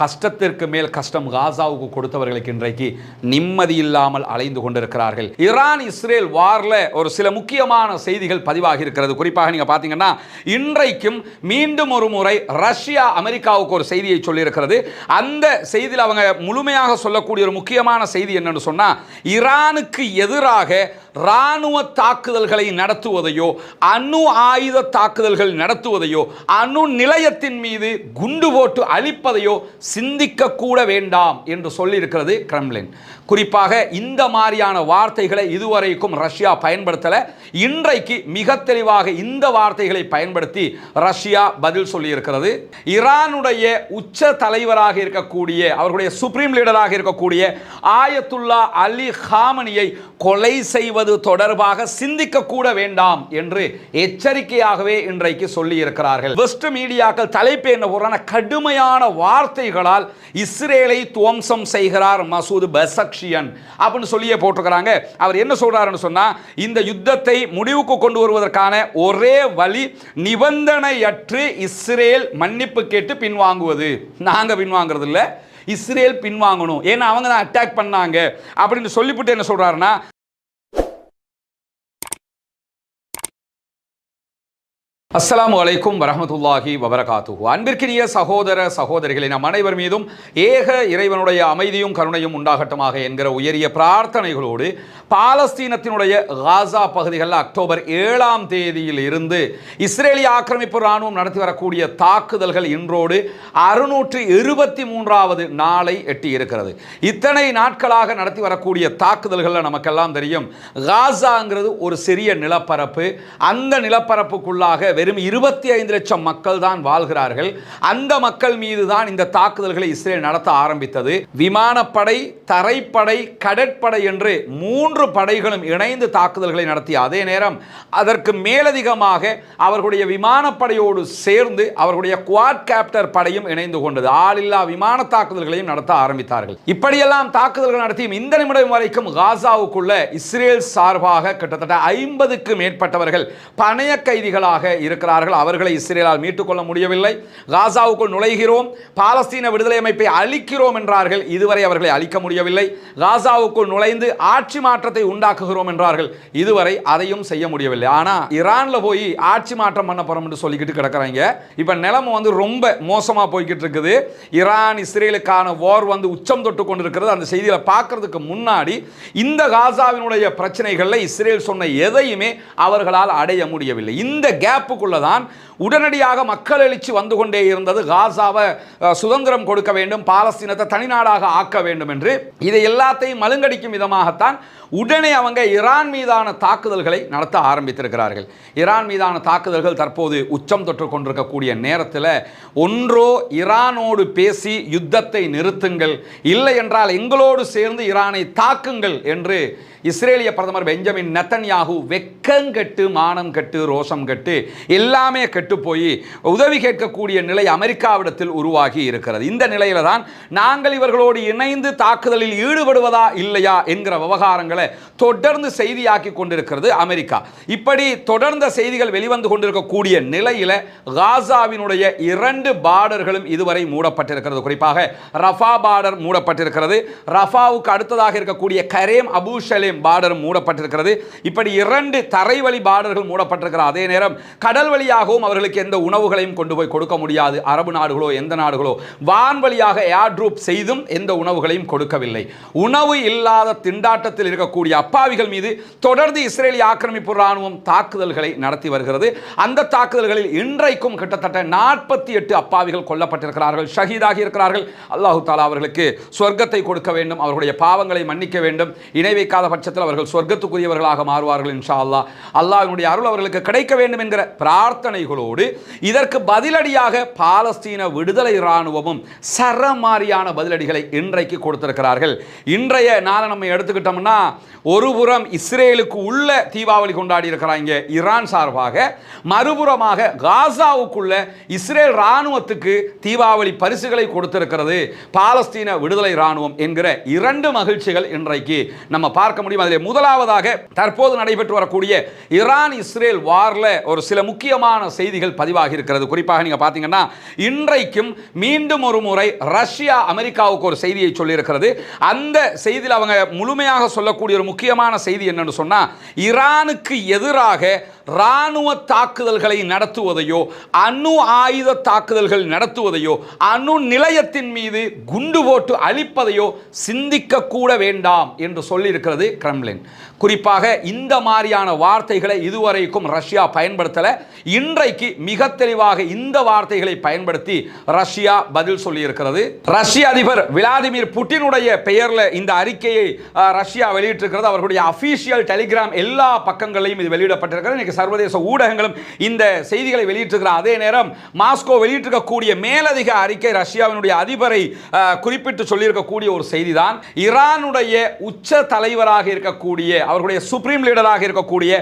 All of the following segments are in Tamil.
கஷ்டத்திற்கு மேல் கஷ்டம் காசாவுக்கு கொடுத்தவர்களுக்கு இன்றைக்கு நிம்மதி இல்லாமல் அலைந்து கொண்டிருக்கிறார்கள். ஈரான் இஸ்ரேல் வார்ல ஒரு சில முக்கியமான செய்திகள் பதிவாகி இருக்கிறது. குறிப்பாக நீங்க பாத்தீங்கன்னா இன்றைக்கும் மீண்டும் ஒரு முறை ரஷ்யா அமெரிக்காவுக்கு ஒரு செய்தியை சொல்லியிருக்கிறது. அந்த செய்தியில் அவங்க முழுமையாக சொல்லக்கூடிய ஒரு முக்கியமான செய்தி என்னன்னு சொன்னா ஈரானுக்கு எதிராக இராணுவ தாக்குதல்களை நடத்துவதையோ அணு ஆயுத தாக்குதல்கள் நடத்துவதையோ அணு நிலையத்தின் மீது குண்டு போட்டு அழிப்பதையோ சிந்திக்க கூட வேண்டாம் என்று சொல்லியிருக்கிறது கிரம்லின் குறிப்பாக இந்த மாதிரியான வார்த்தைகளை இதுவரைக்கும் ரஷ்யா பயன்படுத்தலை. இன்றைக்கு மிக தெளிவாக இந்த வார்த்தைகளை பயன்படுத்தி ரஷ்யா பதில் சொல்லியிருக்கிறது. ஈரானுடைய உச்ச தலைவராக இருக்கக்கூடிய அவர்களுடைய சுப்ரீம் லீடராக இருக்கக்கூடிய ஆயத்துல்லா அலி ஹாமனியை கொலை செய்வது தொடர்பாக சிந்திக்க கூட வேண்டாம் என்று எச்சரிக்கையாகவே இன்றைக்கு சொல்லி இருக்கிறார்கள் வெஸ்ட் மீடியாக்கள் தலைப்பு என்ன போறான கடுமையான வார்த்தைகளால் இஸ்ரேலை துவம்சம் செய்கிறார் மசூத் பெசக்ஷியன் அப்படின்னு சொல்லியே போட்டிருக்கிறாங்க. அவர் என்ன சொல்றாருன்னு சொன்னா இந்த யுத்தத்தை முடிவுக்கு கொண்டு வருவதற்கான ஒரே வழி நிபந்தனையற்று இஸ்ரேல் மன்னிப்பு கேட்டு பின்வாங்குவது. நாங்கள் பின்வாங்கிறது இல்லை இஸ்ரேல் பின்வாங்கணும். ஏன்னா அவங்க தான் அட்டாக் பண்ணாங்க. அப்படின்னு சொல்லிவிட்டு என்ன சொல்றாருன்னா அஸ்லாம் அலைக்கும் வரமத்துல்லாஹி வபரகாத்து அன்பிற்கினிய சகோதர சகோதரிகளை நம் அனைவர் மீதும் ஏக இறைவனுடைய அமைதியும் கருணையும் உண்டாகட்டமாக என்கிற உயரிய பிரார்த்தனைகளோடு பாலஸ்தீனத்தினுடைய காசா பகுதிகளில் அக்டோபர் ஏழாம் தேதியில் இருந்து இஸ்ரேலிய ஆக்கிரமிப்பு இராணுவம் நடத்தி வரக்கூடிய தாக்குதல்கள் இன்றோடு அறுநூற்று இருபத்தி மூன்றாவது நாளை எட்டி இருக்கிறது இத்தனை நாட்களாக நடத்தி வரக்கூடிய தாக்குதல்களில் நமக்கெல்லாம் தெரியும் காசாங்கிறது ஒரு சிறிய நிலப்பரப்பு. அந்த நிலப்பரப்புக்குள்ளாக வெறும் இருபத்தி ஐந்து லட்சம் மக்கள் தான் வாழ்கிறார்கள். அந்த மக்கள் மீது தான் இந்த தாக்குதல்களை இஸ்ரேல் நடத்த ஆரம்பித்தது. விமானப்படை தரைப்படை கடற்படை என்று மூன்று படைகளும் இணைந்து தாக்குதல்களை நடத்திய அதே நேரம் அதற்கு மேலதிகமாக அவர்களுடைய விமானப்படையோடு சேர்ந்து அவர்களுடைய குவாட் கேப்டர் படையும் இணைந்து கொண்டது. ஆளில்லா விமான தாக்குதல்களையும் நடத்த ஆரம்பித்தார்கள். இப்படியெல்லாம் தாக்குதல்கள் நடத்தியும் இந்த நிமிடம் வரைக்கும் காசாவுக்குள்ள இஸ்ரேல் சார்பாக கிட்டத்தட்ட ஐம்பதுக்கு மேற்பட்டவர்கள் பணைய கைதிகளாக இருக்கிறார்கள் அவர்களை இஸ்ரேலால் மீட்டுக்கொள்ள முடியவில்லை. காசாவுக்குள் நுழைகிறோம். பாலஸ்தீன விடுதலை அமைப்பை அழிக்கிறோம் என்றார்கள். இதுவரை அவர்களை அழிக்க முடியவில்லை. காசாவுக்குள் நுழைந்து ஆட்சி மாற்றத்தை உண்டாக்குகிறோம் என்றார்கள். இதுவரை அதையும் செய்ய முடியவில்லை. ஆனால் ஈரானில் போய் ஆட்சி மாற்றம் பண்ண போறோம் என்று சொல்லிக்கிட்டு கிடக்கிறாங்க. இப்போ நிலைமை வந்து ரொம்ப மோசமாக போய்கிட்டு இருக்குது. ஈரான் இஸ்ரேலுக்கான வார் வந்து உச்சம் தொட்டு கொண்டிருக்கிறது. அந்த செய்தியில பார்க்கறதுக்கு முன்னாடி இந்த காசாவினுடைய பிரச்சனைகளில் இஸ்ரேல் சொன்ன எதையுமே அவர்களால் அடைய முடியவில்லை. இந்த கேப்புக்குள்ள தான் உடனடியாக மக்கள் எழுச்சி வந்து கொண்டே இருந்தது. காசாவை சுதந்திரம் கொடுக்க வேண்டும் பாலஸ்தீனத்தை தனிநாடாக ஆக்க வேண்டும் என்று. இதை எல்லாத்தையும் மழுங்கடிக்கும் விதமாகத்தான் உடனே அவங்க ஈரான் மீதான தாக்குதல்களை நடத்த ஆரம்பித்திருக்கிறார்கள். ஈரான் மீதான தாக்குதல்கள் தற்போது உச்சம் தொற்று கொண்டிருக்கக்கூடிய நேரத்தில் ஒன்றோ ஈரானோடு பேசி யுத்தத்தை நிறுத்துங்கள். இல்லை என்றால் எங்களோடு சேர்ந்து ஈரானை தாக்குங்கள் என்று இஸ்ரேலிய பிரதமர் பெஞ்சமின் நெத்தன்யாகு வெக்கங்கெட்டு மானம் கெட்டு ரோஷம் கெட்டு எல்லாமே கெட்டு போய் உதவி கேட்கக்கூடிய நிலை அமெரிக்காவிடத்தில் உருவாகி இருக்கிறது. இந்த நிலையில தான் நாங்கள் இவர்களோடு இணைந்து தாக்குதலில் ஈடுபடுவதா இல்லையா என்கிற விவகாரங்களை தொடர்ந்து செய்தியாக்கி கொண்டிருக்கிறது அமெரிக்கா. இப்படி தொடர்ந்த செய்திகள் வெளிவந்து கொண்டிருக்கக்கூடிய நிலையில காசாவினுடைய இரண்டு பார்டர்களும் இதுவரை மூடப்பட்டிருக்கிறது. குறிப்பாக ரஃபா பார்டர் மூடப்பட்டிருக்கிறது. ரஃபாவுக்கு அடுத்ததாக இருக்கக்கூடிய கரேம் அபு ஷலேம் பார்டர் மூடப்பட்டிருக்கிறது. இப்படி இரண்டு தரைவழி பார்டர்கள் மூடப்பட்டிருக்கிற அதே நேரம் கடல் வழியாகவும் அவர்களுக்கு எந்த உணவுகளையும் கொண்டு போய் கொடுக்க முடியாது. அரபு நாடுகளோ எந்த நாடுகளோ. வான் வழியாக ஏர் ட்ரூப் செய்தும் எந்த உணவுகளையும் கொடுக்கவில்லை. உணவு இல்லாத திண்டாட்டத்தில் இருக்கக்கூடிய அப்பாவிகள் மீது தொடர்ந்து இஸ்ரேலிய ஆக்கிரமிப்பு ராணுவம் தாக்குதல்களை நடத்தி வருகிறது. அந்த தாக்குதல்களில் இன்றைக்கும் கிட்டத்தட்ட நாற்பத்தி எட்டு அப்பாவிகள் கொல்லப்பட்டிருக்கிறார்கள் ஷஹீதாகி இருக்கிறார்கள். அல்லாஹு தாலா அவர்களுக்கு சொர்க்கத்தை கொடுக்க வேண்டும் அவர்களுடைய பாவங்களை மன்னிக்க வேண்டும். இணை வைக்காத பட்சத்தில் அவர்கள் சொர்க்கத்துக்குரியவர்களாக மாறுவார்கள் இன்ஷா அல்லா அல்லாஹினுடைய அருள் அவர்களுக்கு கிடைக்க வேண்டும் என்கிற பிரார்த்தனைகளோடு இதற்கு பதிலடியாக பாலஸ்தீன விடுதலை இராணுவமும் சரமாரியான பதிலடிகளை இன்றைக்கு கொடுத்திருக்கிறார்கள். இன்றைய நாளை நம்ம எடுத்துக்கிட்டோம்னா ஒரு புறம் இஸ்ரேலுக்கு உள்ள தீபாவளி கொண்டாடி இருக்கிறாங்க ஈரான் சார்பாக. மறுபுறமாக காசாவுக்குள்ள இஸ்ரேல் ராணுவத்துக்கு தீபாவளி பரிசுகளை கொடுத்திருக்கிறது பாலஸ்தீன விடுதலை ராணுவம் என்கிற இரண்டு மகிழ்ச்சிகள் இன்றைக்கு நம்ம பார்க்க முடியும். அதில் முதலாவதாக தற்போது நடைபெற்று வரக்கூடிய ஈரான் இஸ்ரேல் வார்ல ஒரு சில முக்கியமான செய்தி செய்திகள் பதிவாகி இருக்கிறது. குறிப்பாக நீங்க பார்த்தீங்கன்னா இன்றைக்கும் மீண்டும் ஒரு முறை ரஷ்யா அமெரிக்காவுக்கு ஒரு செய்தியை சொல்லியிருக்கிறது. அந்த செய்தியில் அவங்க முழுமையாக சொல்லக்கூடிய ஒரு முக்கியமான செய்தி என்னன்னு சொன்னா ஈரானுக்கு எதிராக இராணுவ தாக்குதல்களை நடத்துவதையோ அணு ஆயுத தாக்குதல்கள் நடத்துவதையோ அணு நிலையத்தின் மீது குண்டு போட்டு அழிப்பதையோ சிந்திக்க கூட வேண்டாம் என்று சொல்லியிருக்கிறது கிரம்லின் குறிப்பாக இந்த மாதிரியான வார்த்தைகளை இதுவரைக்கும் ரஷ்யா பயன்படுத்தலை. இன்றைக்கு மிக தெளிவாக இந்த வார்த்தைகளை பயன்படுத்தி ரஷ்யா பதில் சொல்லியிருக்கிறது. ரஷ்ய அதிபர் விளாடிமிர் புட்டினுடைய பெயரில் இந்த அறிக்கையை ரஷ்யா வெளியிட்டிருக்கிறது. அவர்களுடைய அபிஷியல் டெலிகிராம் எல்லா பக்கங்களையும் இது வெளியிடப்பட்டிருக்கிறது. இன்னைக்கு சர்வதேச ஊடகங்களும் இந்த செய்திகளை வெளியிட்டிருக்கிற அதே நேரம் மாஸ்கோ வெளியிட்டிருக்கக்கூடிய மேலதிக அறிக்கை ரஷ்யாவினுடைய அதிபரை குறிப்பிட்டு சொல்லியிருக்கக்கூடிய ஒரு செய்தி தான் ஈரானுடைய உச்ச தலைவராக இருக்கக்கூடிய அவர்களுடைய சுப்ரீம் லீடராக இருக்கக்கூடிய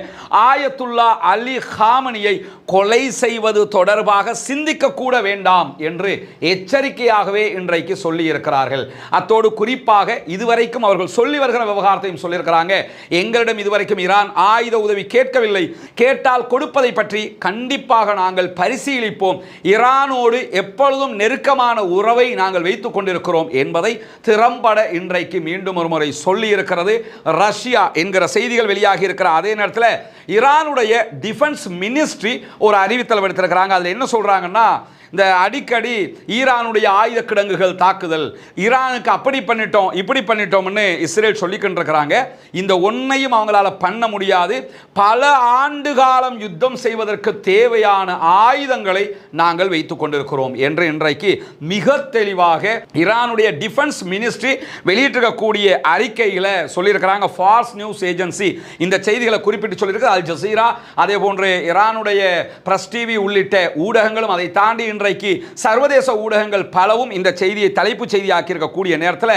ஆயத்துல்லா அலி ஹாமனியை கொலை செய்வது தொடர்பாக சிந்திக்க கூட வேண்டாம் என்று எச்சரிக்கையாகவே இன்றைக்கு சொல்லி இருக்கிறார்கள் அத்தோடு குறிப்பாக இதுவரைக்கும் அவர்கள் சொல்லி வருகிற விவகாரத்தையும் சொல்லியிருக்கிறாங்க. எங்களிடம் இதுவரைக்கும் ஈரான் ஆயுத உதவி கேட்கவில்லை. கேட்டால் கொடுப்பதை பற்றி கண்டிப்பாக நாங்கள் பரிசீலிப்போம். ஈரானோடு எப்பொழுதும் நெருக்கமான உறவை நாங்கள் வைத்துக் கொண்டிருக்கிறோம் என்பதை திறம்பட இன்றைக்கு மீண்டும் ஒரு முறை சொல்லி இருக்கிறது ரஷ்யா என்கிற செய்திகள் வெளியாகி இருக்கிற அதே நேரத்தில் ஈரானுடைய டிஃபென்ஸ் மினிஸ்ட்ரி ஒரு அறிவித்தல் எடுத்திருக்கிறாங்க. அதில் என்ன சொல்றாங்கன்னா இந்த அடிக்கடி ஈரானுடைய ஆயுத கிடங்குகள் தாக்குதல். ஈரானுக்கு அப்படி பண்ணிட்டோம் இப்படி பண்ணிட்டோம்னு இஸ்ரேல் சொல்லிக்கிட்டு இருக்கிறாங்க இந்த ஒன்றையும் அவங்களால பண்ண முடியாது. பல ஆண்டு காலம் யுத்தம் செய்வதற்கு தேவையான ஆயுதங்களை நாங்கள் வைத்துக் கொண்டிருக்கிறோம் என்று இன்றைக்கு மிக தெளிவாக ஈரானுடைய டிஃபென்ஸ் மினிஸ்ட்ரி வெளியிட்டிருக்கக்கூடிய அறிக்கையில் சொல்லியிருக்கிறாங்க. ஃபார்ஸ் நியூஸ் ஏஜென்சி இந்த செய்திகளை குறிப்பிட்டு சொல்லியிருக்கு. அல் ஜசீரா அதே போன்று ஈரானுடைய பிரஸ் டிவி உள்ளிட்ட ஊடகங்களும் அதை தாண்டி இன்றைக்கு சர்வதேச ஊடகங்கள் பலவும் இந்த செய்தியை தலைப்புச் செய்தியாக்கி இருக்கக்கூடிய நேரத்தில்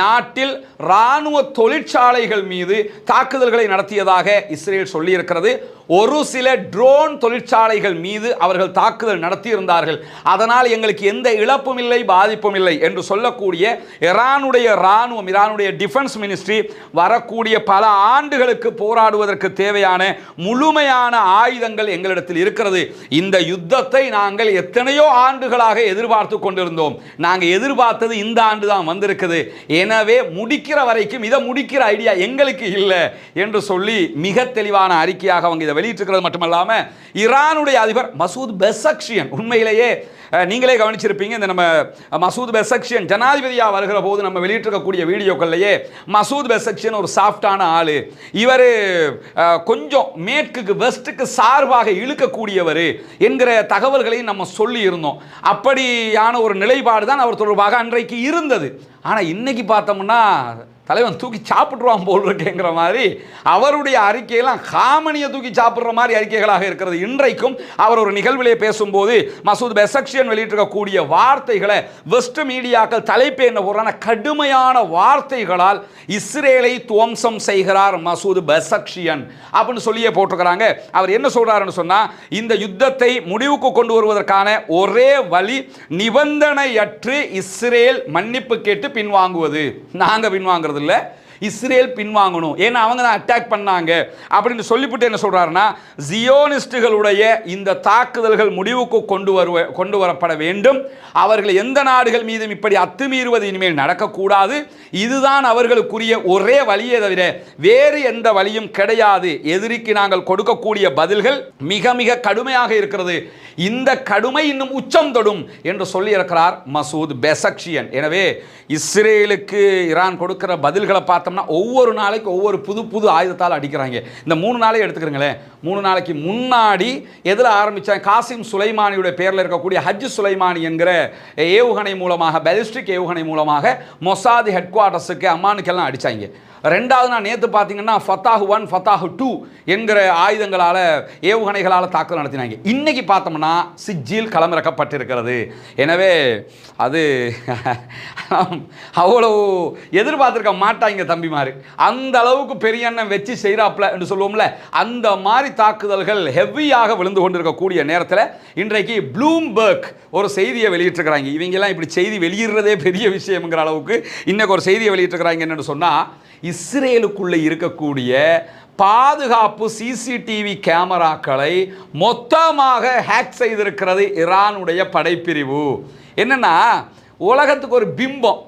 நாட்டில் இராணுவ தொழிற்சாலைகள் மீது தாக்குதல்களை நடத்தியதாக இஸ்ரேல் சொல்லியிருக்கிறது. ஒரு சில ட்ரோன் தொழிற்சாலைகள் மீது அவர்கள் தாக்குதல் நடத்தியிருந்தார்கள். அதனால் எங்களுக்கு எந்த இழப்பும் இல்லை பாதிப்பும் இல்லை என்று சொல்லக்கூடிய இரானுடைய இராணுவம் இரானுடைய டிஃபென்ஸ் மினிஸ்ட்ரி வரக்கூடிய பல ஆண்டுகளுக்கு போராடுவதற்கு தேவையான முழுமையான ஆயுதங்கள் எங்களிடத்தில் இருக்கிறது. இந்த யுத்தத்தை நாங்கள் எத்தனையோ ஆண்டுகளாக எதிர்பார்த்து கொண்டிருந்தோம். நாங்கள் எதிர்பார்த்தது இந்த ஆண்டு தான் வந்திருக்குது. எனவே முடிக்கிற வரைக்கும் இதை முடிக்கிற ஐடியா எங்களுக்கு இல்லை என்று சொல்லி மிக தெளிவான அறிக்கையாக அவங்க இதை வெளியிட்டிருக்கிறது மட்டுமல்லாமல் ஈரானுடைய அதிபர் மசூத் பெசக்ஷியன் உண்மையிலேயே நீங்களே கவனிச்சிருப்பீங்க இந்த நம்ம மசூத் பெசக்ஷியன் ஜனாதிபதியாக வருகிற போது நம்ம வெளியிட்டிருக்கக்கூடிய வீடியோக்கள்லையே மசூத் பெசக்ஷியன் ஒரு சாஃப்டான ஆள். இவர் கொஞ்சம் மேற்குக்கு வெஸ்ட்டுக்கு சார்பாக இழுக்கக்கூடியவர் என்கிற தகவல்களையும் நம்ம சொல்லி இருந்தோம். அப்படியான ஒரு நிலைப்பாடு தான் அவர் தொடர்பாக அன்றைக்கு இருந்தது. ஆனால் இன்னைக்கு பார்த்தோம்னா தலைவன் தூக்கி சாப்பிட்ருவான் போல் இருக்கேங்கிற மாதிரி அவருடைய அறிக்கையெல்லாம் காமனியை தூக்கி சாப்பிட்ற மாதிரி அறிக்கைகளாக இருக்கிறது. இன்றைக்கும் அவர் ஒரு நிகழ்விலே பேசும்போது மசூத் பெசக்ஷியன் வெளியிட்டிருக்கக்கூடிய வார்த்தைகளை வெஸ்ட் மீடியாக்கள் தலைப்பு என்ன போறான கடுமையான வார்த்தைகளால் இஸ்ரேலை துவம்சம் செய்கிறார் மசூத் பெசக்ஷியன் அப்படின்னு சொல்லியே போட்டிருக்கிறாங்க. அவர் என்ன சொல்றாருன்னு சொன்னா இந்த யுத்தத்தை முடிவுக்கு கொண்டு வருவதற்கான ஒரே வழி நிபந்தனையற்று இஸ்ரேல் மன்னிப்பு கேட்டு பின்வாங்குவது. நாங்க பின்வாங்குறது இல்ல இஸ்ரேல் பின்வாங்கணும். ஏன்னா அவங்க தான் அட்டாக் பண்ணாங்க. அப்படின்னு சொல்லிவிட்டு என்ன சொல்கிறாருன்னா ஜியோனிஸ்டுகளுடைய இந்த தாக்குதல்கள் முடிவுக்கு கொண்டு வருவ கொண்டு வரப்பட வேண்டும். அவர்கள் எந்த நாடுகள் மீதும் இப்படி அத்துமீறுவது இனிமேல் நடக்கக்கூடாது. இதுதான் அவர்களுக்குரிய ஒரே வழியே தவிர வேறு எந்த வழியும் கிடையாது. எதிரிக்கு நாங்கள் கொடுக்கக்கூடிய பதில்கள் மிக மிக கடுமையாக இருக்கிறது. இந்த கடுமை இன்னும் உச்சம் தொடும் என்று சொல்லியிருக்கிறார் மசூத் பெசக்ஷியன். எனவே இஸ்ரேலுக்கு ஈரான் கொடுக்கிற பதில்களை பார்த்தோம்னா ஒவ்வொரு நாளைக்கு ஒவ்வொரு புது புது ஆயுதத்தால் அடிக்கிறாங்க. இந்த மூணு நாளே எடுத்துக்கிறீங்களேன். மூணு நாளைக்கு முன்னாடி எதில் ஆரம்பித்தாங்க காசிம் சுலைமானியுடைய பேரில் இருக்கக்கூடிய ஹஜ் சுலைமானி என்கிற ஏவுகணை மூலமாக பெலிஸ்டிக் ஏவுகணை மூலமாக மொசாதி ஹெட் குவார்ட்டர்ஸுக்கு அம்மானுக்கெல்லாம் அடித்தாங்க ரெண்டாவது நான் நேற்று பார்த்தீங்கன்னா ஃபத்தாஹ் ஒன் ஃபத்தாஹு டூ என்கிற ஆயுதங்களால் ஏவுகணைகளால் தாக்குதல் நடத்தினாங்க. இன்றைக்கி பார்த்தோம்னா சிஜில் களமிறக்கப்பட்டிருக்கிறது. எனவே அது அவ்வளோ எதிர்பார்த்துருக்க மாட்டாங்க தம்பிமாரு. அந்த அளவுக்கு பெரிய அண்ணன் வச்சு செய்கிறாப்ல என்று சொல்லுவோம்ல அந்த மாதிரி தாக்குதல்கள் ஹெவியாக விழுந்து கொண்டிருக்கக்கூடிய நேரத்தில் இன்றைக்கு ப்ளூம்பர்க் ஒரு செய்தியை வெளியிட்டிருக்கிறாங்க. இவங்கெல்லாம் இப்படி செய்தி வெளியிடுறதே பெரிய விஷயம்ங்கிற அளவுக்கு இன்றைக்கு ஒரு செய்தியை வெளியிட்டிருக்கிறாங்க என்னென்னு சொன்னால் இஸ்ரேலுக்குள்ளே இருக்கக்கூடிய பாதுகாப்பு சிசிடிவி கேமராக்களை மொத்தமாக ஹேக் செய்திருக்கிறது ஈரானுடைய படைப்பிரிவு. என்னன்னா உலகத்துக்கு ஒரு பிம்பம்.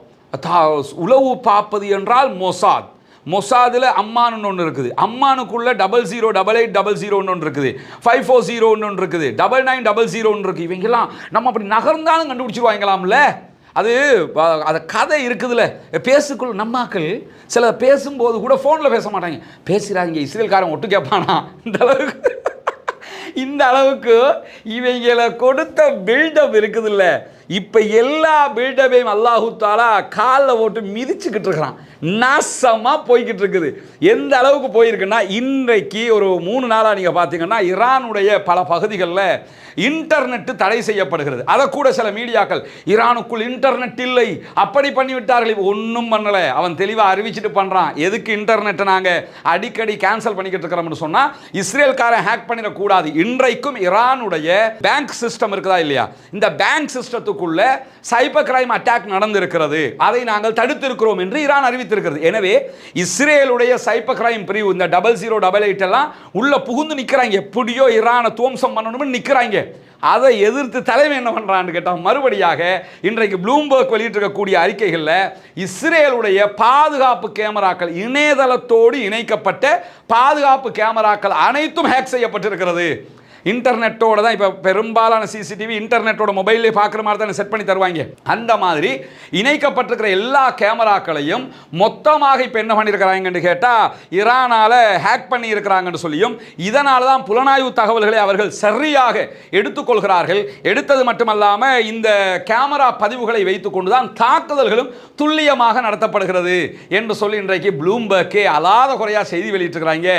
தா- உளவு பார்ப்பது என்றால் மொசாத். மொசாதில் அம்மான்னு ஒன்று இருக்குது. அம்மானுக்குள்ள double zero double eight double zero ஒன்று இருக்குது. ஃபைவ் ஃபோர் ஜீரோ ஒன்று இருக்குது. டபுள் நைன் டபுள் ஜீரோ ஒன்று இருக்குது இவங்கெல்லாம் நம்ம அப்படி நகர்ந்தாலும் கண்டுபிடிச்சிருவாங்களாம்ல? அது அந்த கதை இருக்குதுல்ல பேசுக்குள் நம்மாக்கள் சில பேசும்போது கூட ஃபோனில் பேச மாட்டாங்க. பேசுகிறாங்க இஸ்ரேல்காரன் ஒட்டு கேட்பானா இந்த அளவுக்கு. இந்த அளவுக்கு இவங்களை கொடுத்த பில்டப் இருக்குதுல்ல. இப்போ எல்லா பில்டப்பையும் அல்லாஹு தாலா காலில் போட்டு மிதிச்சுக்கிட்டு இருக்கிறான். நாசமாக போய்கிட்டு இருக்குது. எந்த அளவுக்கு போயிருக்குன்னா இன்றைக்கு ஒரு மூணு நாளாக நீங்கள் பார்த்தீங்கன்னா ஈரானுடைய பல பகுதிகளில் இன்டர்நெட்டு தடை செய்யப்படுகிறது. அதை கூட சில மீடியாக்கள் ஈரானுக்குள் இன்டர்நெட் இல்லை. அப்படி பண்ணிவிட்டார்கள். ஒன்றும் பண்ணலை. அவன் தெளிவாக அறிவிச்சிட்டு பண்ணுறான் எதுக்கு இன்டர்நெட்டை நாங்கள் அடிக்கடி கேன்சல் பண்ணிக்கிட்டு இருக்கிறோம்னு சொன்னால் இஸ்ரேல்காரன் ஹேக் பண்ணிடக்கூடாது. இன்றைக்கும் ஈரானுடைய பேங்க் சிஸ்டம் இருக்குதா இல்லையா? இந்த பேங்க் சிஸ்டத்துக்குள்ள சைபர் கிரைம் அட்டாக் நடந்திருக்கிறது. அதை நாங்கள் தடுத்திருக்கிறோம் என்று ஈரான் அறிவித்திருக்கிறது. எனவே இஸ்ரேலுடைய சைபர் கிரைம் பிரிவு இந்த டபுள் ஜீரோ டபுள் எயிட் எல்லாம் உள்ள புகுந்து நிற்கிறாங்க எப்படியோ ஈரானை துவம்சம் பண்ணணும்னு நிற்கிறாங்க அதை எதிர்த்து தலைமை என்ன பண்ணுறான்னு கேட்டால் மறுபடியாக இன்றைக்கு ப்ளூம்பர்க் வெளியிட்டிருக்கக்கூடிய அறிக்கைகளில் இஸ்ரேலுடைய பாதுகாப்பு கேமராக்கள் இணையதளத்தோடு இணைக்கப்பட்ட பாதுகாப்பு கேமராக்கள் அனைத்தும் ஹேக் செய்யப்பட்டிருக்கிறது. இன்டர்நெட்டோட தான் இப்போ பெரும்பாலான சிசிடிவி இன்டர்நெட்டோட மொபைல்லே பார்க்குற மாதிரி தான் செட் பண்ணி தருவாங்க. அந்த மாதிரி இணைக்கப்பட்டிருக்கிற எல்லா கேமராக்களையும் மொத்தமாக இப்போ என்ன பண்ணியிருக்கிறாங்கன்னு கேட்டால் ஈரானால் ஹேக் பண்ணி இருக்கிறாங்கன்னு சொல்லியும் இதனால தான் புலனாய்வு தகவல்களை அவர்கள் சரியாக எடுத்துக்கொள்கிறார்கள் எடுத்தது மட்டுமல்லாமல் இந்த கேமரா பதிவுகளை வைத்துக்கொண்டு தான் தாக்குதல்களும் துல்லியமாக நடத்தப்படுகிறது என்று சொல்லி இன்றைக்கு ப்ளூம்பர்க்கே அலாத குறையாக செய்தி வெளியிட்டிருக்கிறாங்க.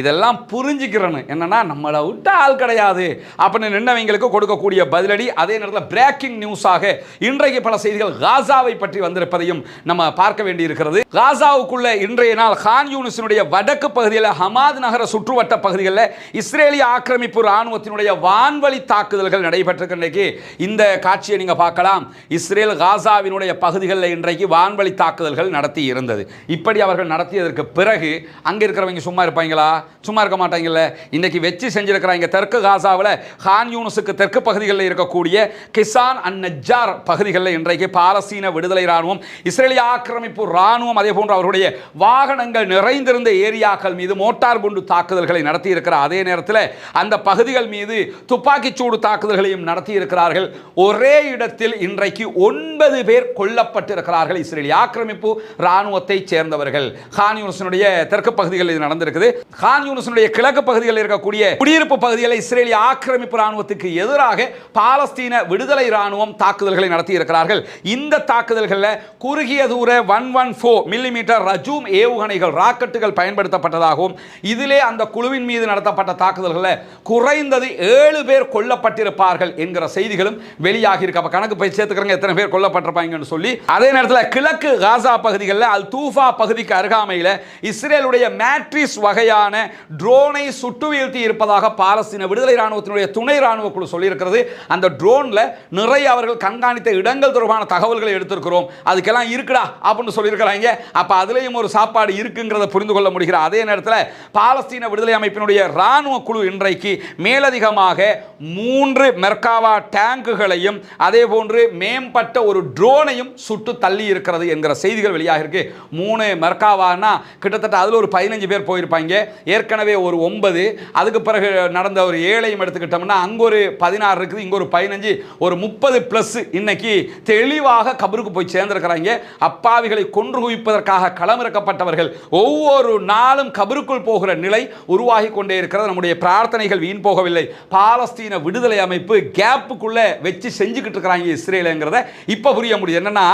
இதெல்லாம் புரிஞ்சுக்கிறேன்னு. என்னன்னா நம்மளை விட்ட ஆள் கிடையாது. அப்படின்னு நின்னவங்களுக்கு கொடுக்கக்கூடிய பதிலடி அதே நேரத்தில் பிரேக்கிங் நியூஸாக இன்றைக்கு பல செய்திகள் காசாவை பற்றி வந்திருப்பதையும் நம்ம பார்க்க வேண்டியிருக்கிறது. காசாவுக்குள்ள இன்றைய நாள் ஹான் யூனிஸினுடைய வடக்கு பகுதியில் ஹமாத் நகர சுற்றுவட்ட பகுதிகளில் இஸ்ரேலிய ஆக்கிரமிப்பு இராணுவத்தினுடைய வான்வழி தாக்குதல்கள் நடைபெற்றிருக்கு இன்றைக்கு. இந்த காட்சியை நீங்கள் பார்க்கலாம். இஸ்ரேல் காசாவினுடைய பகுதிகளில் இன்றைக்கு வான்வழி தாக்குதல்கள் நடத்தி இருந்தது. இப்படி அவர்கள் நடத்தியதற்கு பிறகு அங்கே இருக்கிறவங்க சும்மா இருப்பாங்களா? சும்மா இருக்க மாட்டாங்கல்ல. இன்னைக்கு வச்சு செஞ்சிருக்கிறாங்க தெற்கு காசாவில் ஹான் யூனுஸுக்கு தெற்கு பகுதிகளில் இருக்கக்கூடிய கிசான் அன் நஜார் பகுதிகளில் இன்றைக்கு பாலஸ்தீன விடுதலை ராணுவம் இஸ்ரேலிய ஆக்கிரமிப்பு ராணுவம் அதே போன்று அவருடைய வாகனங்கள் நிறைந்திருந்த ஏரியாக்கள் மீது மோட்டார் குண்டு தாக்குதல்களை நடத்தியிருக்கிற அதே நேரத்தில் அந்த பகுதிகள் மீது துப்பாக்கிச்சூடு தாக்குதல்களையும் நடத்தி இருக்கிறார்கள் ஒரே இடத்தில் இன்றைக்கு ஒன்பது பேர் கொல்லப்பட்டிருக்கிறார்கள். இஸ்ரேலிய ஆக்கிரமிப்பு ராணுவத்தை சேர்ந்தவர்கள். ஹான் யூனுஸினுடைய தெற்கு பகுதிகளில் இது நடந்திருக்குது. கான் யூனிஸினுடைய கிழக்கு பகுதிகளில் இருக்கக்கூடிய குடியிருப்பு பகுதிகளில் இஸ்ரேலிய ஆக்கிரமிப்பு ராணுவத்துக்கு எதிராக பாலஸ்தீன விடுதலை ராணுவம் தாக்குதல்களை நடத்தி இருக்கிறார்கள் இந்த தாக்குதல்களில் குறுகிய தூர ஒன் ஒன் ஃபோர் மில்லிமீட்டர் ரஜூம் ஏவுகணைகள் ராக்கெட்டுகள் பயன்படுத்தப்பட்டதாகவும் இதிலே அந்த குழுவின் மீது நடத்தப்பட்ட தாக்குதல்களில் குறைந்தது ஏழு பேர் கொல்லப்பட்டிருப்பார்கள் என்கிற செய்திகளும் வெளியாகி இருக்கு கணக்கு போய் சேர்த்துக்கிறங்க எத்தனை பேர் கொல்லப்பட்டிருப்பாங்கன்னு சொல்லி. அதே நேரத்தில் கிழக்கு காசா பகுதிகளில் அல் தூஃபா பகுதிக்கு அருகாமையில் இஸ்ரேலுடைய மேட்ரிஸ் வகையான ட்ரோனை சுட்டு வீழ்த்தி இருப்பதாக பாலஸ்தீன விடுதலை ராணுவத்தினுடைய துணை ராணுவ குழு சொல்லியிருக்கிறது. அந்த ட்ரோனில் நிறைய அவர்கள் கண்காணித்த இடங்கள் தொடர்பான தகவல்களை எடுத்திருக்கிறோம். அதுக்கெல்லாம் இருக்குடா அப்படின்னு சொல்லியிருக்கிறாங்க. அப்போ அதுலேயும் ஒரு சாப்பாடு இருக்குங்கிறத புரிந்து கொள்ள முடிகிற அதே நேரத்தில் பாலஸ்தீன விடுதலை அமைப்பினுடைய ராணுவ குழு இன்றைக்கு மேலதிகமாக மூன்று மெர்காவா டேங்குகளையும் அதே போன்று மேம்பட்ட ஒரு ட்ரோனையும் சுட்டு தள்ளி இருக்கிறது என்கிற செய்திகள் வெளியாக இருக்கு மூணு மெர்காவானா கிட்டத்தட்ட அதில் ஒரு பதினஞ்சு பேர் போயிருப்பாங்க. ஏற்கனவே ஒரு ஒன்பது அதுக்கு பிறகு நடந்த ஒரு ஏழையும் எடுத்துக்கிட்டோம்னா அங்கே ஒரு பதினாறு இருக்குது இங்கே ஒரு பதினஞ்சு ஒரு முப்பது ப்ளஸ் இன்னைக்கு தெளிவாக கபருக்கு போய் சேர்ந்திருக்கிறாங்க. அப்பாவிகளை கொன்று குவிப்பதற்காக களமிறக்கப்பட்டவர்கள் ஒவ்வொரு நாளும் கபருக்குள் போகிற நிலை உருவாகி கொண்டே இருக்கிறது. நம்முடைய பிரார்த்தனைகள் வீண் போகவில்லை. பாலஸ்தீன விடுதலை அமைப்பு கேப்புக்குள்ள வச்சு செஞ்சுக்கிட்டு இருக்கிறாங்க இஸ்ரேலுங்கிறத இப்போ புரிய முடியுது. என்னன்னா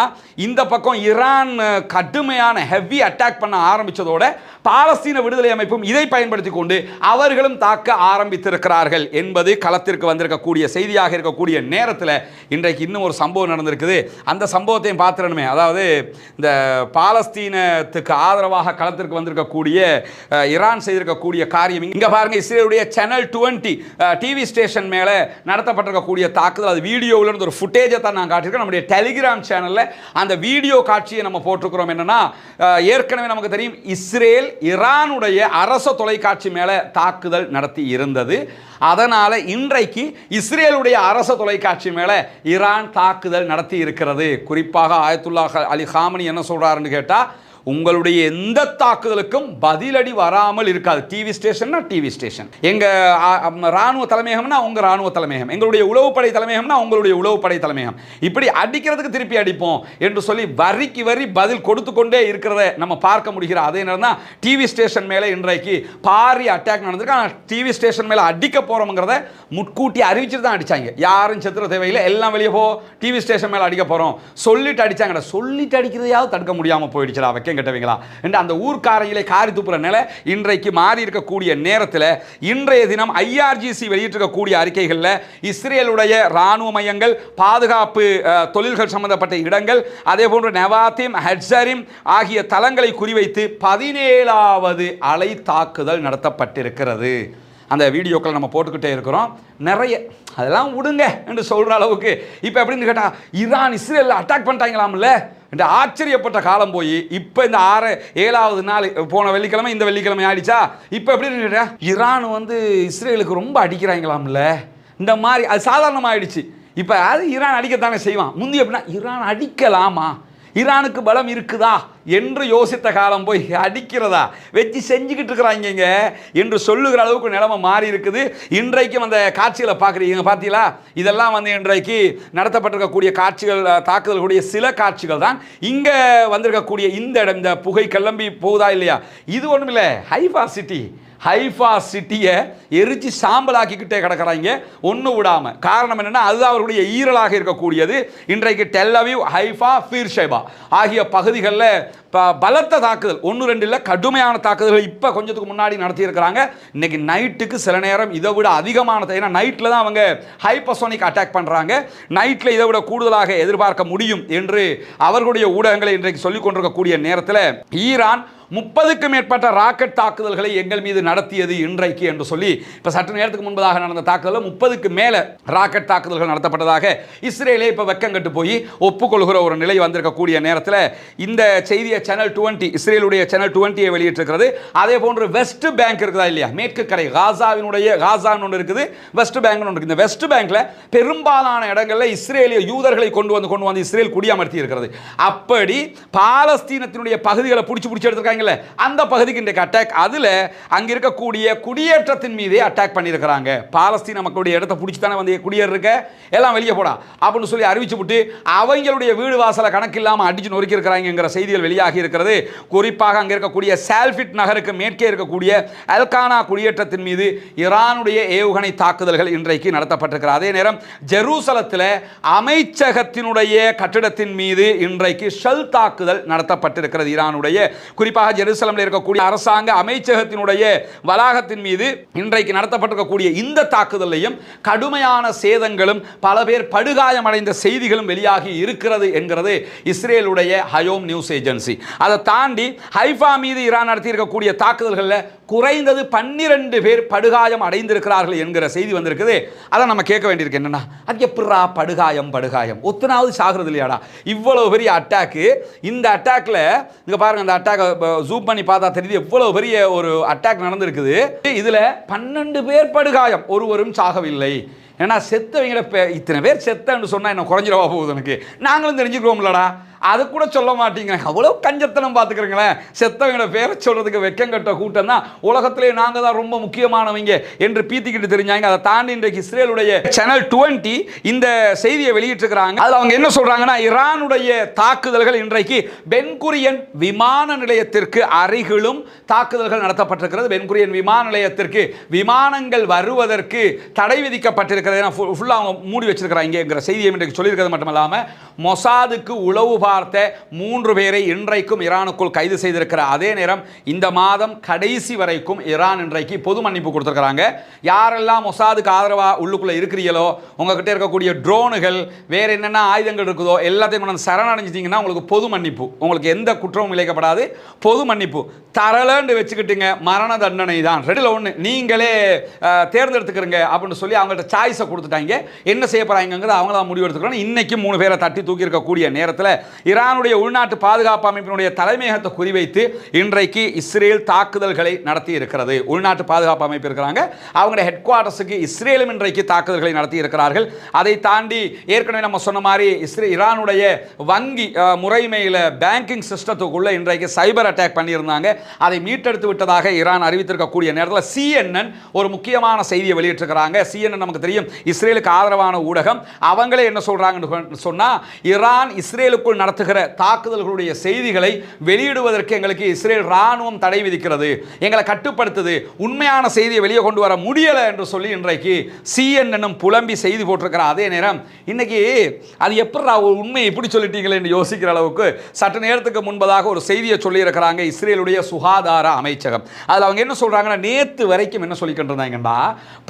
இந்த பக்கம் ஈரான் கடுமையான ஹெவி அட்டாக் பண்ண ஆரம்பித்ததோட பாலஸ்தீன விடுதலை அமைப்பும் இதை இதை பயன்படுத்தி கொண்டு அவர்களும் தாக்க ஆரம்பித்திருக்கிறார்கள் என்பது களத்திற்கு வந்திருக்கக்கூடிய செய்தியாக இருக்கக்கூடிய நேரத்தில் இன்றைக்கு இன்னும் ஒரு சம்பவம் நடந்திருக்குது. அந்த சம்பவத்தையும் பார்த்துடணுமே. அதாவது இந்த பாலஸ்தீனத்துக்கு ஆதரவாக களத்திற்கு வந்திருக்கக்கூடிய ஈரான் செய்திருக்கக்கூடிய காரியம் இங்கே பாருங்கள் இஸ்ரேலுடைய சேனல் டுவெண்ட்டி டிவி ஸ்டேஷன் மேலே நடத்தப்பட்டிருக்கக்கூடிய தாக்குதல். அது வீடியோவில் இருந்து ஒரு ஃபுட்டேஜை தான் நான் காட்டியிருக்கேன். நம்முடைய டெலிகிராம் சேனலில் அந்த வீடியோ காட்சியை நம்ம போட்டிருக்கிறோம். என்னென்னா ஏற்கனவே நமக்கு தெரியும் இஸ்ரேல் ஈரானுடைய அரச தொலைக்காட்சி மேலே தாக்குதல் நடத்தி இருந்தது. அதனால் இன்றைக்கு இஸ்ரேலுடைய அரச தொலைக்காட்சி மேலே ஈரான் தாக்குதல் நடத்தி இருக்கிறது. குறிப்பாக ஆயத்துல்லா அலி ஹாமனி என்ன சொல்கிறாருன்னு கேட்டால் உங்களுடைய எந்த தாக்குதலுக்கும் பதிலடி வராமல் இருக்காது. டிவி ஸ்டேஷன்னா டிவி ஸ்டேஷன் எங்க ராணுவ தலைமையகம்னா உங்க ராணுவ தலைமையகம். எங்களுடைய உளவுப்படை தலைமையகம்னா உங்களுடைய உளவுப்படை தலைமையகம். இப்படி அடிக்கிறதுக்கு திருப்பி அடிப்போம் என்று சொல்லி வரிக்கு வரி பதில் கொடுத்து கொண்டே இருக்கிறத நம்ம பார்க்க முடிகிற அதே நேரம் தான் டிவி ஸ்டேஷன் மேலே இன்றைக்கு பாரி அட்டாக் நடந்திருக்கு. ஆனால் டிவி ஸ்டேஷன் மேலே அடிக்க போறோம்ங்கிறத முட்கூட்டி அறிவிச்சுட்டு தான் அடிச்சாங்க. யாரும் செத்துற தேவையில்லை. எல்லாம் வெளியே போ. டிவி ஸ்டேஷன் மேலே அடிக்க போறோம். சொல்லிட்டு அடிச்சாங்கடா. சொல்லிட்டு அடிக்கிறதையாவது தடுக்க முடியாமல் போயிடுச்சுடா வைக்கம் கெட்டவங்களா? என்று அந்த ஊர்க்காரையிலே காரி துப்புற நிலை இன்றைக்கு மாறி இருக்கக்கூடிய நேரத்தில் இன்றைய தினம் ஐஆர்ஜிசி வெளியிட்டிருக்கக்கூடிய அறிக்கைகளில் இஸ்ரேலுடைய இராணுவ மையங்கள் பாதுகாப்பு தொழில்கள் சம்பந்தப்பட்ட இடங்கள் அதே போன்று நவாத்திம் ஹட்சரிம் ஆகிய தளங்களை குறிவைத்து பதினேழாவது அலை தாக்குதல் நடத்தப்பட்டிருக்கிறது. அந்த வீடியோக்களை நம்ம போட்டுக்கிட்டே இருக்கிறோம். நிறைய அதெல்லாம் விடுங்க என்று சொல்கிற அளவுக்கு. இப்போ எப்படின்னு கேட்டால் ஈரான் இஸ்ரேலில் அட்டாக் பண்ணிட்டாங்களாம்ல? என்று ஆச்சரியப்பட்ட காலம் போய் இப்போ இந்த ஆறு ஏழாவது நாள் போன வெள்ளிக்கிழமை இந்த வெள்ளிக்கிழமை ஆயிடுச்சா? இப்போ எப்படி இரான் ஈரான் வந்து இஸ்ரேலுக்கு ரொம்ப அடிக்கிறாங்களாம்ல. இந்த மாதிரி அது சாதாரணமாக ஆயிடுச்சு இப்போ அது ஈரான் அடிக்கத்தானே செய்வான். முந்தி எப்படின்னா ஈரான் அடிக்கலாமா? ஈரானுக்கு பலம் இருக்குதா என்று யோசித்த காலம் போய் அடிக்கிறதா? வச்சு செஞ்சுக்கிட்டு இருக்கிறாங்க என்று சொல்லுகிற அளவுக்கு நிலைமை மாறி இருக்குது. இன்றைக்கும் அந்த காட்சிகளை பார்க்குறீங்க பார்த்தீங்களா? இதெல்லாம் வந்து இன்றைக்கு நடத்தப்பட்டிருக்கக்கூடிய காட்சிகள் அஹ், தாக்குதல்களுடைய சில காட்சிகள் தான். இங்கே வந்திருக்கக்கூடிய இந்த இடம் இந்த புகை கிளம்பி போகுதா இல்லையா? இது ஒன்றும் இல்லை ஹைஃபா சிட்டி ஹைஃபா சிட்டியை எரிச்சு சாம்பலாக்கிக்கிட்டே கிடக்கிறாங்க. ஒன்று விடாமல் காரணம் என்னென்னா அதுதான் அவருடைய ஈரலாக இருக்கக்கூடியது. இன்றைக்கு டெல்லவிவ் ஹைஃபா ஃபீர்ஷைபா ஆகிய பகுதிகளில் இப்போ பலத்த தாக்குதல். ஒன்று ரெண்டு இல்லை கடுமையான தாக்குதல்கள் இப்போ கொஞ்சத்துக்கு முன்னாடி நடத்தியிருக்கிறாங்க. இன்றைக்கி நைட்டுக்கு சில நேரம் இதை விட அதிகமான ஏன்னா நைட்டில் தான் அவங்க ஹைப்பசோனிக் அட்டாக் பண்ணுறாங்க நைட்டில் இதை விட கூடுதலாக எதிர்பார்க்க முடியும் என்று அவர்களுடைய ஊடகங்களை இன்றைக்கு சொல்லிக் கொண்டிருக்கக்கூடிய நேரத்தில் ஈரான் முப்பதுக்கு மேற்பட்ட ராக்கெட் தாக்குதல்களை எங்கள் மீது நடத்தியது இன்றைக்கு என்று சொல்லி இப்போ சற்று நேரத்துக்கு முன்பதாக நடந்த தாக்குதலில் முப்பதுக்கு மேலே ராக்கெட் தாக்குதல்கள் நடத்தப்பட்டதாக இஸ்ரேலே இப்போ வெக்கங்கட்டு போய் ஒப்புக்கொள்கிற ஒரு நிலை வந்திருக்கக்கூடிய நேரத்தில் இந்த செய்தியை சேனல் டுவெண்ட்டி இஸ்ரேலுடைய சேனல் டுவெண்ட்டியை வெளியிட்டிருக்கிறது. அதே போன்று வெஸ்ட் பேங்க் இருக்குதா இல்லையா? மேற்கு கரை காசாவினுடைய காசான்னு ஒன்று இருக்குது. வெஸ்ட் பேங்க்னு ஒன்று இருக்குது. இந்த வெஸ்ட் பேங்க்கில் பெரும்பாலான இடங்களில் இஸ்ரேலிய யூதர்களை கொண்டு வந்து கொண்டு வந்து இஸ்ரேல் குடியமர்த்தி இருக்கிறது அப்படி பாலஸ்தீனத்தினுடைய பகுதிகளை பிடிச்சி பிடிச்சி எடுத்திருக்காங்கல்ல அந்த பகுதிக்கு இன்றைக்கு அட்டாக் அதில் அங்கே இருக்கக்கூடிய குடியேற்றத்தின் மீதே அட்டாக் பண்ணியிருக்கிறாங்க. பாலஸ்தீன மக்களுடைய இடத்த பிடிச்சி தானே வந்து குடியேற இருக்க எல்லாம் வெளியே போடா. அப்படின்னு சொல்லி அறிவிச்சு விட்டு அவங்களுடைய வீடு வாசலை கணக்கு இல்லாமல் அடிச்சு நொறுக்கி இருக்கிறாங்கிற செய்திகள் வெளியாக இருக்கிறது. குறிப்பாக அங்கே இருக்கக்கூடிய சால்ஃபிட் நகருக்கு மேற்கே இருக்கக்கூடிய அல்கானா குடியேற்றத்தின் மீது ஈரானுடைய ஏவுகணை தாக்குதல்கள் இன்றைக்கு நடத்தப்பட்டிருக்கிறது. அதே நேரம் ஜெருசலத்தில் அமைச்சகத்தினுடைய கட்டிடத்தின் மீது இன்றைக்கு ஷெல் தாக்குதல் நடத்தப்பட்டிருக்கிறது ஈரானுடைய. குறிப்பாக ஜெருசலமில் இருக்கக்கூடிய அரசாங்க அமைச்சகத்தினுடைய வளாகத்தின் மீது இன்றைக்கு நடத்தப்பட்டிருக்கக்கூடிய இந்த தாக்குதலையும் கடுமையான சேதங்களும் பல பேர் படுகாயமடைந்த செய்திகளும் வெளியாகி இருக்கிறது என்கிறது இஸ்ரேலுடைய ஹயோம் நியூஸ் ஏஜென்சி. அதை தாண்டி ஹைஃபா மீது ஈரான் நடத்தியிருக்கக்கூடிய தாக்குதல்களில் குறைந்தது பன்னிரண்டு பேர் படுகாயம் அடைந்திருக்கிறார்கள் என்கிற செய்தி வந்திருக்குது. அதை நம்ம கேட்க வேண்டியிருக்கு என்னன்னா அது எப்படா படுகாயம் படுகாயம்? ஒத்தனாவது சாகிறது இல்லையாடா? இவ்வளவு பெரிய அட்டாக்கு இந்த அட்டாக்கில் இங்க பாருங்க அந்த அட்டாக்கை ஜூம் பண்ணி பார்த்தா தெரியுது எவ்வளோ பெரிய ஒரு அட்டாக் நடந்திருக்குது. இதுல பன்னெண்டு பேர் படுகாயம் ஒருவரும் சாகவில்லை. ஏன்னா செத்தவங்கள இத்தனை பேர் செத்தன்னு சொன்னா என்ன குறைஞ்சிடவா போகுது எனக்கு? நாங்களும் தெரிஞ்சுக்கிறோம்லடா. அது கூட சொல்ல மாட்டீங்க அவ்வளோ கஞ்சத்தனம் பார்த்துக்கிறீங்களேன். செத்தவங்கள பேரை சொல்றதுக்கு வெக்கங்கட்ட கூட்டம் தான். உலகத்திலே நாங்கள் தான் ரொம்ப முக்கியமானவங்க என்று பீத்திக்கிட்டு தெரிஞ்சாங்க. அதை தாண்டி இன்றைக்கு இஸ்ரேலுடைய சேனல் டுவெண்ட்டி இந்த செய்தியை வெளியிட்டிருக்கிறாங்க. அதில் அவங்க என்ன சொல்றாங்கன்னா ஈரானுடைய தாக்குதல்கள் இன்றைக்கு பென்குரியன் விமான நிலையத்திற்கு அருகிலும் தாக்குதல்கள் நடத்தப்பட்டிருக்கிறது. பென்குரியன் விமான நிலையத்திற்கு விமானங்கள் வருவதற்கு தடை விதிக்கப்பட்டிருக்கிறது. ஏன்னா ஃபுல்லாக அவங்க மூடி வச்சிருக்கிறாங்கிற செய்தியை இன்றைக்கு சொல்லியிருக்கிறது மட்டுமல்லாமல் மொசாதுக்கு உளவு பார்த்த மூன்று பேரை இன்றைக்கும் ஈரானுக்குள் கைது செய்திருக்கிற அதே நேரம் இந்த மாதம் கடைசி வரைக்கும் ஈரான் இன்றைக்கு பொது மன்னிப்பு கொடுத்துருக்குறாங்க. யாரெல்லாம் மொசாதுக்கு ஆதரவாக உள்ளுக்குள்ளே இருக்கிறீங்களோ உங்ககிட்ட இருக்கக்கூடிய ட்ரோனுகள் வேறு என்னென்ன ஆயுதங்கள் இருக்குதோ எல்லாத்தையும் கொண்டு சரணடைஞ்சிட்டிங்கன்னா உங்களுக்கு பொது மன்னிப்பு. உங்களுக்கு எந்த குற்றமும் இழைக்கப்படாது பொது மன்னிப்பு. தரலன்னு வச்சுக்கிட்டுங்க மரண தண்டனை தான் ரெண்டில் ஒன்று நீங்களே தேர்ந்தெடுத்துக்கிறீங்க தேர்ந்தெடுத்துக்கிறங்க அப்படின்னு சொல்லி அவங்கள்ட்ட சாய்ஸ் சாய்ஸை கொடுத்துட்டாங்க. என்ன செய்ய போகிறாங்கிறது அவங்கள தான் முடிவு எடுத்துக்கிறோம் இன்னைக்கு மூணு பேரை தட்டி தூக்கி இருக்கக்கூடிய நேரத்தில் ஈரானுடைய உள்நாட்டு பாதுகாப்பு அமைப்பினுடைய தலைமையகத்தை குறிவைத்து இன்றைக்கு இஸ்ரேல் தாக்குதல்களை நடத்தி இருக்கிறது. உள்நாட்டு பாதுகாப்பு அமைப்பு இருக்கிறாங்க. அவங்களுடைய ஹெட் குவார்ட்டர்ஸுக்கு இஸ்ரேலும் இன்றைக்கு தாக்குதல்களை நடத்தி இருக்கிறார்கள். அதை தாண்டி ஏற்கனவே நம்ம சொன்ன மாதிரி இஸ்ரே ஈரானுடைய வங்கி முறைமையில் பேங்கிங் சிஸ்டத்துக்குள்ளே இன்றைக்கு சைபர் அட்டாக் பண்ணியிருந்தாங்க. அதை மீட்டெடுத்து விட்டதாக ஈரான் அறிவித்திருக்கக்கூடிய நேரத்தில் சிஎன்என் ஒரு முக்கியமான செய்தியை வெளியிட்டிருக்கிறாங்க. சிஎன்என் நமக்கு தெரியும். இஸ்ரேலுக்கு ஆதரவான ஊடகம். அவங்களே என்ன சொல்கிறாங்கன்னு சொன்னால் ஈரான் இஸ்ரேலுக்குள் நடத்துகிற தாக்குதல்களுடைய செய்திகளை வெளியிடுவதற்கு எங்களுக்கு இஸ்ரேல் இராணுவம் தடை விதிக்கிறது. எங்களை கட்டுப்படுத்துது. உண்மையான செய்தியை வெளியே கொண்டு வர முடியலை என்று சொல்லி இன்றைக்கு சிஎன்என்னும் புலம்பி செய்தி போட்டிருக்கிற அதே நேரம் இன்னைக்கு அது எப்படி ஒரு உண்மையை இப்படி சொல்லிட்டீங்களே என்று யோசிக்கிற அளவுக்கு சற்று நேரத்துக்கு முன்பதாக ஒரு செய்தியை சொல்லியிருக்கிறாங்க இஸ்ரேலுடைய சுகாதார அமைச்சகம். அதில் அவங்க என்ன சொல்கிறாங்கன்னா நேற்று வரைக்கும் என்ன சொல்லிக்கிட்டு இருந்தாங்கன்னா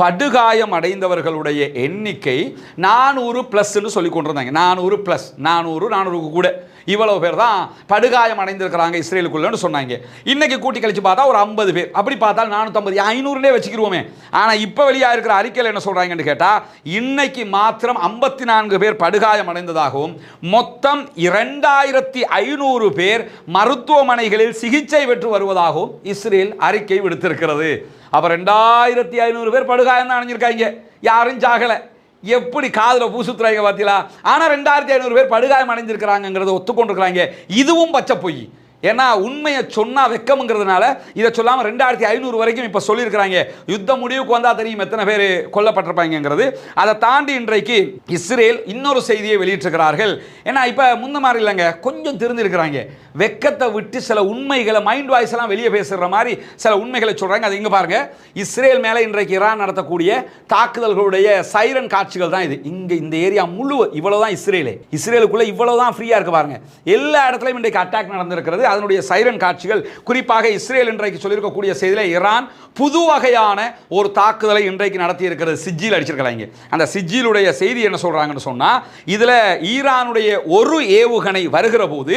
படுகாயம் அடைந்தவர்களுடைய எண்ணிக்கை நானூறு ப்ளஸ்ன்னு சொல்லி கொண்டிருந்தாங்க. நானூறு ப்ளஸ் நானூறு நானூறுக்கு கூட. இவ்வளவு பேர் தான் படுகாயம் அடைந்திருக்கிறாங்க இஸ்ரேலுக்குள்ளன்னு சொன்னாங்க. இன்னைக்கு கூட்டி கழிச்சு பார்த்தா ஒரு ஐம்பது பேர். அப்படி பார்த்தால் நானூற்றம்பது ஐநூறுனே வச்சுக்கிருவோமே. ஆனால் இப்போ வெளியாக இருக்கிற அறிக்கையில் என்ன சொல்கிறாங்கன்னு கேட்டால் இன்னைக்கு மாத்திரம் ஐம்பத்தி நான்கு பேர் படுகாயம் அடைந்ததாகவும் மொத்தம் இரண்டாயிரத்தி ஐநூறு பேர் மருத்துவமனைகளில் சிகிச்சை பெற்று வருவதாகவும் இஸ்ரேல் அறிக்கை விடுத்திருக்கிறது. அப்போ ரெண்டாயிரத்தி ஐநூறு பேர் படுகாயம் தான் அடைஞ்சிருக்காங்க. யாரும் சாகலை எப்படி காதில் பூசுத்துறாங்க பார்த்தீங்களா ஆனால் ரெண்டாயிரத்தி ஐநூறு பேர் படுகாயம் அடைஞ்சிருக்கிறாங்கிறத ஒத்துக்கொண்டிருக்கிறாங்க. இதுவும் பச்சை பொய். ஏன்னா உண்மையை சொன்னால் வெக்கம்ங்கிறதுனால இதை சொல்லாமல் ரெண்டாயிரத்தி ஐநூறு வரைக்கும் இப்போ சொல்லியிருக்கிறாங்க. யுத்த முடிவுக்கு வந்தால் தெரியும் எத்தனை பேர் கொல்லப்பட்டிருப்பாங்கிறது அதை தாண்டி இன்றைக்கு இஸ்ரேல் இன்னொரு செய்தியை வெளியிட்டிருக்கிறார்கள். ஏன்னா இப்போ முன்ன மாதிரி இல்லைங்க கொஞ்சம் தெரிஞ்சிருக்கிறாங்க. வெக்கத்தை விட்டு சில உண்மைகளை மைண்ட் வாய்ஸ் எல்லாம் வெளியே பேசுகிற மாதிரி சில உண்மைகளை சொல்கிறாங்க அது இங்கே பாருங்கள் இஸ்ரேல் மேலே இன்றைக்கு ஈரான் நடத்தக்கூடிய தாக்குதல்களுடைய சைரன் காட்சிகள் தான் இது. இங்கே இந்த ஏரியா முழு இவ்வளோ தான் இஸ்ரேலே. இஸ்ரேலுக்குள்ள இவ்வளோ தான் ஃப்ரீயாக இருக்கு பாருங்கள் எல்லா இடத்துலையும் இன்றைக்கு அட்டாக் நடந்திருக்கிறது. அதனுடைய சைரன் காட்சிகள் குறிப்பாக இஸ்ரேல் இன்றைக்கு சொல்லியிருக்கக்கூடிய செய்தியில் ஈரான் புது வகையான ஒரு தாக்குதலை இன்றைக்கு நடத்தி இருக்கிறது சிஜியில் அடிச்சிருக்கிறாங்க அந்த சிஜியிலுடைய செய்தி என்ன சொல்கிறாங்கன்னு சொன்னால் இதில் ஈரானுடைய ஒரு ஏவுகணை வருகிற போது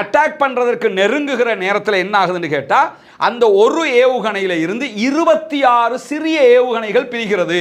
அட்டாக் பண்ணுறதற்கு நெருங்குகிற நேரத்தில் என்ன ஆகுதுன்னு கேட்டால் அந்த ஒரு ஏவுகணையில் இருந்து இருபத்தி ஆறு சிறிய ஏவுகணைகள் பிரிகிறது.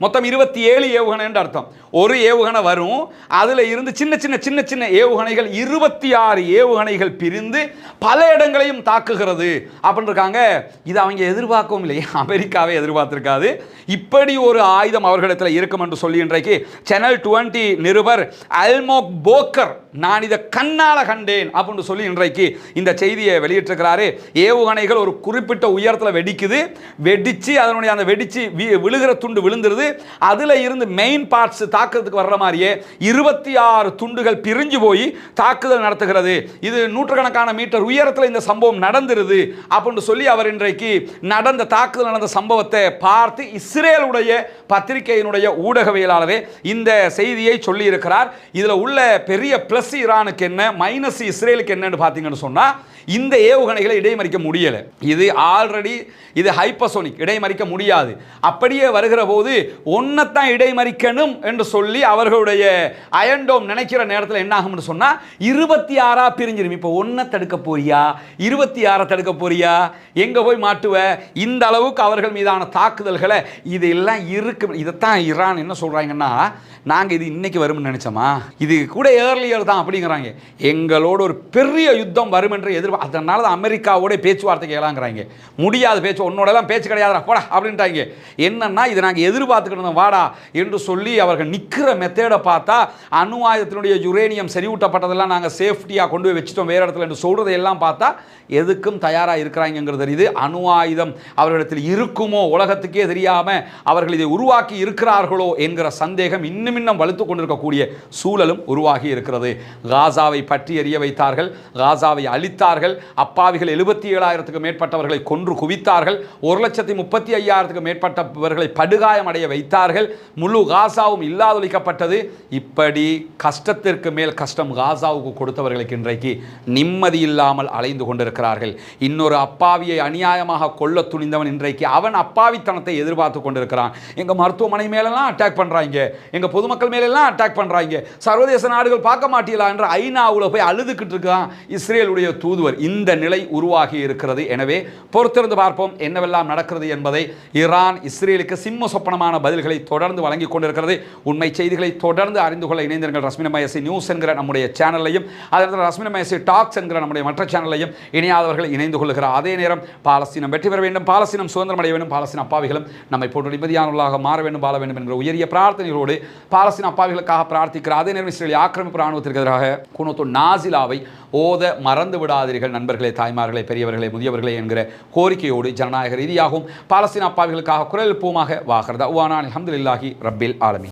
மொத்தம் இருபத்தி ஏழு ஏவுகணைன்னு அர்த்தம். ஒரு ஏவுகணை வரும் அதில் இருந்து சின்ன சின்ன சின்ன சின்ன ஏவுகணைகள் இருபத்தி ஆறு ஏவுகணைகள் பிரிந்து பல இடங்களையும் தாக்குகிறது. அப்படின்னு இருக்காங்க. இது அவங்க எதிர்பார்க்கவும் இல்லையே அமெரிக்காவே எதிர்பார்த்துருக்காது. இப்படி ஒரு ஆயுதம் அவர்களிடத்தில் இருக்கும் என்று சொல்லி இன்றைக்கு சேனல் டுவெண்ட்டி நிருபர் அல்மோக் போக்கர் நான் இதை கண்ணால கண்டேன் அப்படின்னு சொல்லி இன்றைக்கு இந்த செய்தியை வெளியிட்டிருக்கிறாரு. ஏவுகணைகள் ஒரு குறிப்பிட்ட உயரத்தில் வெடிக்குது. வெடித்து அதனுடைய அந்த வெடிச்சு வி- விழுகிற துண்டு விழுந்துருது. அதில் இருந்து மெயின் பார்ட்ஸ் தாக்குறதுக்கு வர்ற மாதிரியே இருபத்தி ஆறு துண்டுகள் பிரிஞ்சு போய் தாக்குதல் நடத்துகிறது. இது நூற்றுக்கணக்கான மீட்டர் உயரத்தில் இந்த சம்பவம் நடந்துருது அப்படின்னு சொல்லி அவர் இன்றைக்கு நடந்த தாக்குதல் நடந்த சம்பவத்தை பார்த்து இஸ்ரேலுடைய பத்திரிகையினுடைய ஊடகவியலாளரே இந்த செய்தியை சொல்லியிருக்கிறார். இதில் உள்ள பெரிய ப்ளஸ் ஈரானுக்கு என்ன? மைனஸ் இஸ்ரேலுக்கு என்னன்னு பார்த்தீங்கன்னு சொன்னா இந்த ஏவுகணைகளை இடைமறிக்க முடியலை. இது ஆல்ரெடி இது ஹைப்பசோனிக் இடைமறிக்க முடியாது. அப்படியே வருகிற போது ஒன்னைத்தான் இடைமறிக்கணும் என்று சொல்லி அவர்களுடைய அயன்டோம் நினைக்கிற நேரத்தில் என்ன ஆகும்னு சொன்னால் இருபத்தி ஆறா பிரிஞ்சிரும். இப்போ ஒன்றை தடுக்க போறியா? இருபத்தி ஆறை தடுக்க போறியா? எங்கே போய் மாட்டுவ? இந்த அளவுக்கு அவர்கள் மீதான தாக்குதல்களை இது எல்லாம் இருக்கு. இதைத்தான் ஈரான் என்ன சொல்றாங்கன்னா நாங்கள் இது இன்னைக்கு வரும்னு நினைச்சோமா? இது கூட ஏர்லியர் தான் அப்படிங்கிறாங்க. எங்களோட ஒரு பெரிய யுத்தம் வரும் என்று எதிர்பார்ப்பு அதனால தான் அமெரிக்காவோட பேச்சுவார்த்தை கேளாங்கிறாங்க. முடியாத பேச்சு உன்னோடலாம் பேச்சு கிடையாதுடா போடா அப்படின்ட்டாங்க. என்னன்னா இதை நாங்கள் எதிர்பார்த்துக்கிட்டு இருந்தோம் வாடா என்று சொல்லி அவர்கள் நிற்கிற மெத்தேடை பார்த்தா அணு ஆயுதத்தினுடைய யுரேனியம் செறிவூட்டப்பட்டதெல்லாம் நாங்கள் சேஃப்டியாக கொண்டு போய் வச்சுட்டோம் வேறு இடத்துல என்று சொல்கிறதை எல்லாம் பார்த்தா எதுக்கும் தயாராக இருக்கிறாங்கிறது தெரியுது. அணு ஆயுதம் அவர்களிடத்தில் இருக்குமோ உலகத்துக்கே தெரியாமல் அவர்கள் இதை உருவாக்கி இருக்கிறார்களோ என்கிற சந்தேகம் இன்னும் இன்னும் வலுத்து கொண்டிருக்கக்கூடிய சூழலும் உருவாகி இருக்கிறது. காசாவை பற்றி எறிய வைத்தார்கள் காசாவை அழித்தார்கள் அப்பாவிகள் எழுபத்தி ஏழாயிரத்துக்கு மேற்பட்டவர்களை கொன்று குவித்தார்கள். ஒரு லட்சத்தி முப்பத்தி ஐயாயிரத்துக்கு மேற்பட்டவர்களை படுகாயம் அடைய வைத்தார்கள். முழு காசாவும் இல்லாதொழிக்கப்பட்டது. இப்படி கஷ்டத்திற்கு மேல் கஷ்டம் காசாவுக்கு கொடுத்தவர்களுக்கு இன்றைக்கு நிம்மதி இல்லாமல் அலைந்து கொண்டிருக்கிறார்கள். இன்னொரு அப்பாவியை அநியாயமாக கொல்ல துணிந்தவன் இன்றைக்கு அவன் அப்பாவித்தனத்தை எதிர்பார்த்து கொண்டிருக்கிறான். எங்க மருத்துவமனை மேலெல்லாம் அட்டாக் பண்றாங்க. எங்க பொதுமக்கள் மேலெல்லாம் அட்டாக் பண்றாங்க. சர்வதேச நாடுகள் பார்க்க மாட்டீங்களா என்று ஐநாவுல போய் அழுதுகிட்டு இருக்கான் இஸ்ரேலுடைய தூதுவர். ஒருவர் இந்த நிலை உருவாகி இருக்கிறது. எனவே பொறுத்திருந்து பார்ப்போம் என்னவெல்லாம் நடக்கிறது என்பதை. ஈரான் இஸ்ரேலுக்கு சிம்ம சொப்பனமான பதில்களை தொடர்ந்து வழங்கி கொண்டிருக்கிறது. உண்மை செய்திகளை தொடர்ந்து அறிந்து கொள்ள இணைந்திருங்கள். ரஸ்மின மயசி நியூஸ் என்கிற நம்முடைய சேனலையும் அதற்கு ரஸ்மின மயசி டாக்ஸ் என்கிற நம்முடைய மற்ற சேனலையும் இணையாதவர்கள் இணைந்து கொள்கிற அதே நேரம் பாலஸ்தீனம் வெற்றி பெற வேண்டும் பாலஸ்தீனம் சுதந்திரம் அடைய வேண்டும் பாலஸ்தீன அப்பாவிகளும் நம்மை போன்ற நிம்மதியானவர்களாக மாற வேண்டும் வாழ வேண்டும் என்கிற உயரிய பிரார்த்தனைகளோடு பாலஸ்தீன அப்பாவிகளுக்காக பிரார்த்திக்கிற அதே நேரம் இஸ்ரேலிய ஆக்கிரமிப்பு ராணுவத்திற்கு எதிராக குணத்து நாசிலாவை ஓத மறந்து விடாதீர்கள். நண்பர்களே தாய்மார்களே பெரியவர்களே முதியவர்களே என்கிற கோரிக்கையோடு ஜனநாயக ரீதியாகவும் பாலஸ்தீன அப்பாவிகளுக்காக குரல் எழுப்புவமாக வாகிறதா உவானா அல்ஹம்துலில்லாஹி ரப்பில் ஆலமி